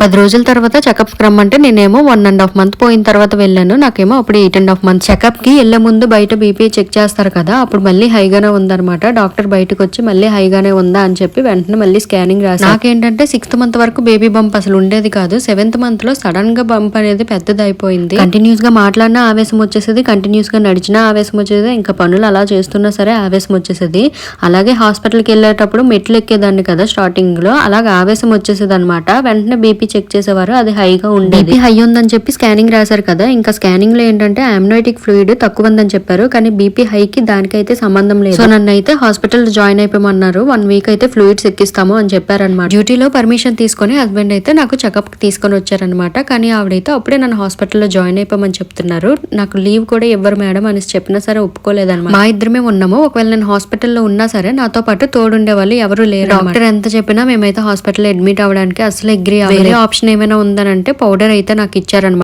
పది రోజుల తర్వాత చెకప్ రమ్మంటే నేనేమో వన్ అండ్ హాఫ్ మంత్ పోయిన తర్వాత వెళ్ళాను. నాకేమో అప్పుడు ఎయిట్ అండ్ హాఫ్ మంత్ చెకప్కి వెళ్ళే ముందు బయట బీపీ చెక్ చేస్తారు కదా అప్పుడు మళ్ళీ హైగానే ఉందన్నమాట. డాక్టర్ బయటకు వచ్చి మళ్ళీ హైగానే ఉందా అని చెప్పి వెంటనే మళ్ళీ స్కానింగ్ రాసి నాకేంటంటే సిక్స్త్ మంత్ వరకు బేబీ బంప్ అసలు ఉండేది కాదు. సెవెంత్ మంత్లో సడన్గా బంప్ అనేది పెద్దది అయిపోయింది కంటిన్యూస్గా మాట్లాడినా ఆవేశం వచ్చేసేది కంటిన్యూస్గా నడిచినా ఆవేశం వచ్చేది ఇంకా పనులు అలా చేస్తున్నా సరే ఆవేశం వచ్చేసేది. అలాగే హాస్పిటల్కి వెళ్ళేటప్పుడు మెట్లు ఎక్కేదాన్ని కదా స్టార్టింగ్లో అలాగే ఆవేశం వచ్చేసేది అనమాట వెంటనే బీపీ చెక్ చేసేవారు. అది హైగా ఉండేది. బీపీ హై ఉందని చెప్పి స్కానింగ్ రాశారు కదా. ఇంకా స్కానింగ్లో ఏంటంటే అమ్నోటిక్ ఫ్లూయిడ్ తక్కువ ఉందని చెప్పారు. కానీ బీపీ హైకి దానికైతే సంబంధం లేదు. సో నన్ను అయితే హాస్పిటల్ జాయిన్ అయిపోమన్నారు. వన్ వీక్ అయితే ఫ్లూయిడ్స్ ఎక్కిస్తాము అని చెప్పారనమాట డ్యూటీలో పర్మిషన్ తీసుకొని హస్బెండ్ అయితే నాకు చెకప్ తీసుకొని వచ్చారనమాట కానీ ఆవిడైతే అప్పుడే నన్ను హాస్పిటల్లో జాయిన్ అయిపోమని చెప్తున్నారు. నాకు లీవ్ కూడా ఇవ్వరు మేడం అని చెప్పినా సరే ఒప్పుకోలేదన్నమాట. మా ఇద్దరమే ఉన్నాము. ఒకవేళ నేను హాస్పిటల్లో ఉన్నా సరే నాతో పాటు తోడుండే వాళ్ళు ఎవరు లేరు డాక్టర్ ఎంత చెప్పినా మేమైతే హాస్పిటల్ అడ్మిట్ అవ్వడానికి అసలు అగ్రి వేరే ఆప్షన్ ఏమైనా ఉందనంటే పౌడర్ అయితే నాకు ఇచ్చారనమాట